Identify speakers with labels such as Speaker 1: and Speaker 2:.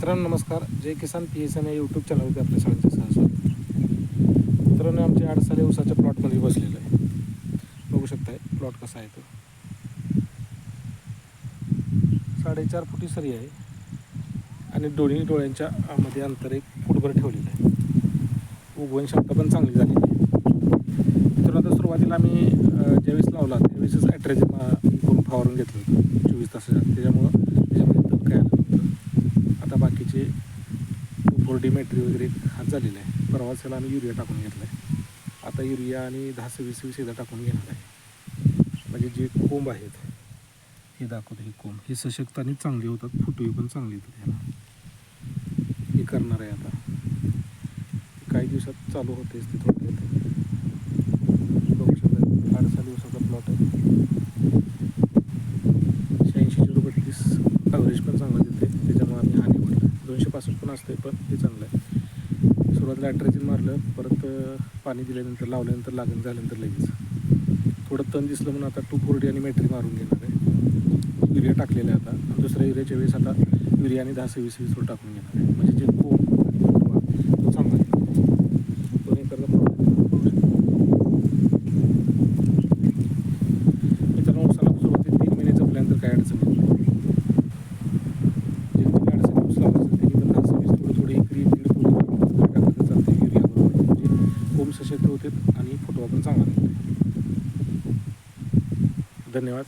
Speaker 1: मित्रांनो नमस्कार. Jai Kisan P S N या यूट्यूब चॅनलवरती आपल्या सगळ्यांचं सहस्वागत मित्रांनो आमच्या आडसाले उसाच्या प्लॉटमध्ये बसलेलं आहे. बघू शकताय प्लॉट कसा आहे तो. साडेचार फुटी सरी आहे आणि दोन्ही डोळ्यांच्या मध्ये अंतर एक फुटभर ठेवलेलं आहे. उगवण क्षमता पण चांगली झालेली आहे. मित्रांनो आता सुरुवातीला आम्ही ज्यावेळेस लावला त्यावेळेसच ॲट्रेजिन करून फवारून घेतलं होतं. चोवीस तासाच्या त्याच्यामुळं आता फोर डी मॅट्री वगैरे हात झालेलं आहे. परवाच त्याला आम्ही युरिया टाकून घेतला आहे आता युरिया आणि दहा सव्वीस वीस एकदा टाकून घेणार आहे. म्हणजे जे कोंब आहेत हे दाखवतो हे कोंब. हे सशक्त आणि चांगले होतात. फुटवे पण चांगले येतात ह्याला. हे करणार आहे आता. काही दिवसात चालू होतेच ते थोडं बघू शकता आठ सहा दिवसाचा प्लॉट आहे शहाऐंशी झिरो बत्तीस ॲव्हरेज पण चांगलं देते त्याच्यामुळे आम्ही हा निवडला दोनशे पासष्ट पण असते पण हे चांगलं आहे. सुरुवातीला ॲट्रेजिन मारलं परत पाणी दिल्यानंतर लावल्यानंतर लागण झाल्यानंतर लगेच. थोडं तण दिसलं म्हणून आता टू फोर्टी आणि मॅट्री मारून घेणार आहे. युरिया टाकलेला आहे आता. दुसऱ्या युरियाच्या वेळेस आता युरिया आणि दहा सव्वीस वीस टाकून घेणार आहे. म्हणजे जे कोंब म्हणजे कोंब सशक्त होते आणि फोटो आपण चांगला धन्यवाद.